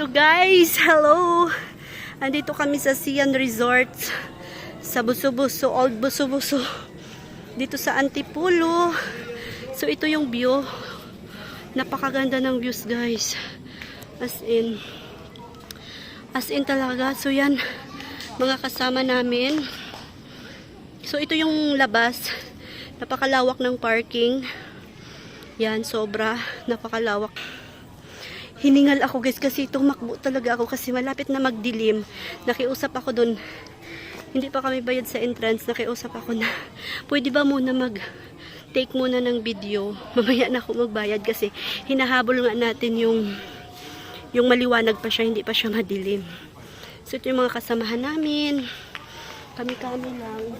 So guys, hello! Andito kami sa Sian Resort sa Buso-Buso, Old Buso-Buso. Dito sa Antipulo. So ito yung view. Napakaganda ng views guys. As in. As in talaga. So yan, mga kasama namin. So ito yung labas. Napakalawak ng parking. Yan, sobra. Napakalawak hiningal ako guys kasi tumakbo talaga ako kasi malapit na magdilim. Nakiusap ako dun. Hindi pa kami bayad sa entrance. Nakiusap ako na pwede ba muna mag take muna ng video. Mamaya na ako magbayad kasi hinahabol nga natin yung yung maliwanag pa siya, hindi pa siya madilim. So ito yung mga kasamahan namin. Kami-kami lang.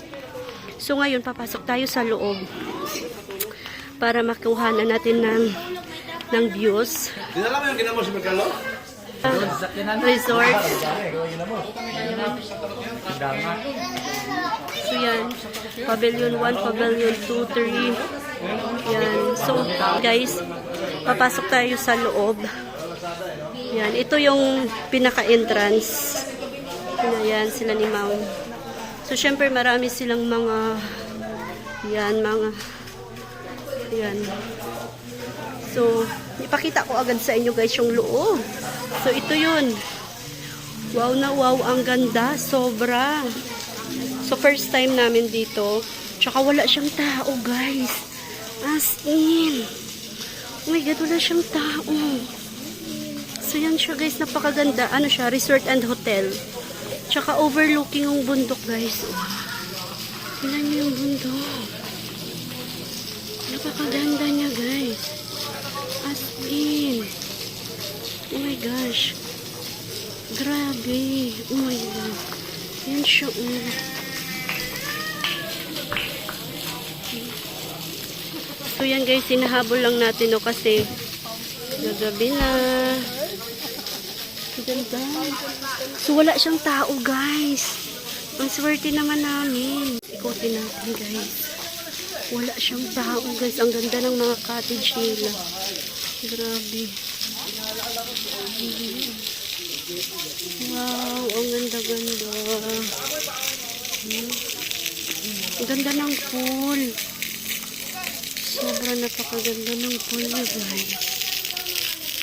So ngayon papasok tayo sa loob para makuha na natin ng ng views. Dinala mo yung ginamo si Mercalo? resort. So yan, pavilion 1, pavilion 2, 3. Yan. So guys, papasok tayo sa loob. Yan, ito yung pinaka-entrance. Yan, sila ni Ma'am. So syempre marami silang mga yan, mga yan. So, ipakita ko agad sa inyo guys yung loob. So, ito yun. Wow na wow, ang ganda. Sobra. So, first time namin dito. Tsaka wala siyang tao guys. As in. Oh my God, wala siyang tao. So, yan siya guys. Napakaganda. Ano siya? Resort and hotel. Tsaka overlooking yung bundok guys. Tingnan niyo yung bundok. Napakaganda niya guys. As in. Oh my gosh. Grabe. Oh my God. Yan siya. Oh. So yan guys, sinahabol lang natin no kasi gagabi na. Ganda. So wala siyang tao guys. Ang swerte naman namin. Ikutin natin guys. Wala siyang tao guys. Ang ganda ng mga cottage nila. Grabe. Wow, ang ganda-ganda. Ang ganda ng pool. Sobrang napakaganda ng pool niya guys.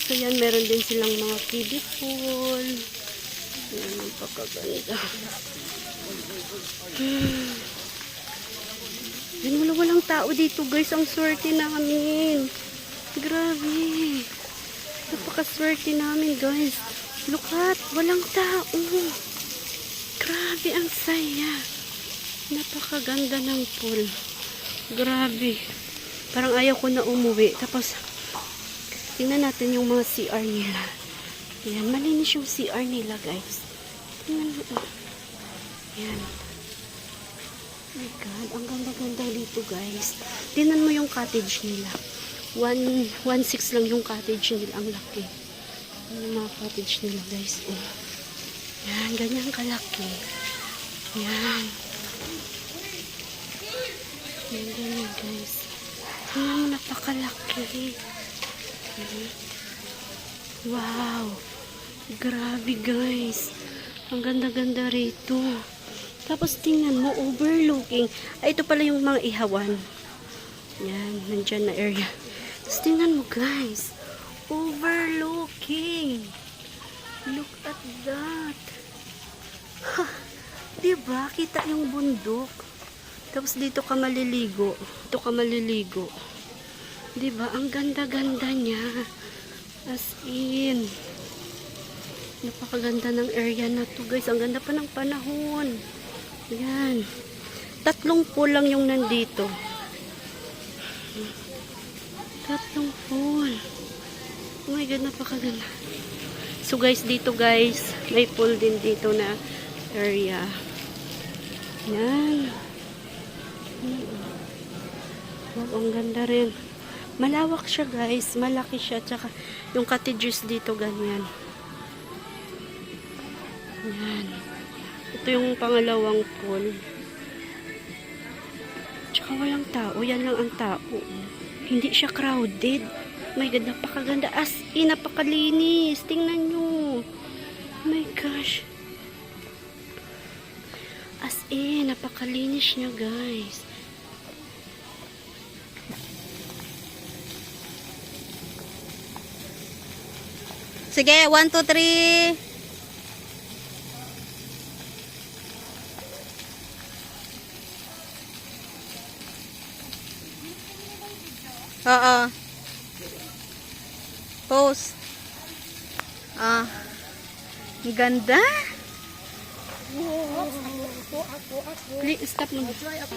So yan, meron din silang mga kiddie pool. Yan, napakaganda. Hmm. Tao dito guys. Ang swerte namin. Grabe. Napakaswerte namin guys. Look at, walang tao. Grabe, ang saya. Napakaganda ng pool. Grabe. Parang ayaw ko na umuwi. Tapos, tingnan natin yung mga CR nila. Yan, malinis yung CR nila guys. Tingnan mo. Yan. Oh my God, ang ganda-ganda dito guys. Tingnan mo yung cottage nila. 1.6 lang yung cottage nila. Ang laki. Yan yung mga cottage nila guys. Oh. Yan, ganyan kalaki. Yan. Yan, ganyan guys. Tingnan mo, napakalaki. Wow. Grabe guys. Ang ganda-ganda rito. Tapos tingnan mo, overlooking. Ay, ito pala yung mga ihawan. Yan, nandyan na area. Tapos tingnan mo guys. Overlooking. Look at that. Ha, diba? Kita yung bundok. Tapos dito ka maliligo. Dito ka maliligo. Diba? Ang ganda-ganda niya. As in. Napakaganda ng area na to guys. Ang ganda pa ng panahon. Yan. Tatlong pool lang yung nandito. Tatlong pool. Oh my God, napakaganda. So guys, dito guys, may pool din dito na area. Yan. Wow, ang ganda rin. Malawak siya guys. Malaki siya. Tsaka yung cottages dito ganyan. Yan. Ito yung pangalawang pool. Tsaka walang tao. Yan lang ang tao. Hindi siya crowded. My God, napakaganda. As in, napakalinis. Tingnan nyo. My gosh. As in, napakalinis niya, guys. Sige, 1, 2, 3. Oo. Post. Ah. Ang ganda. Please, stop mo. Enjoy ako.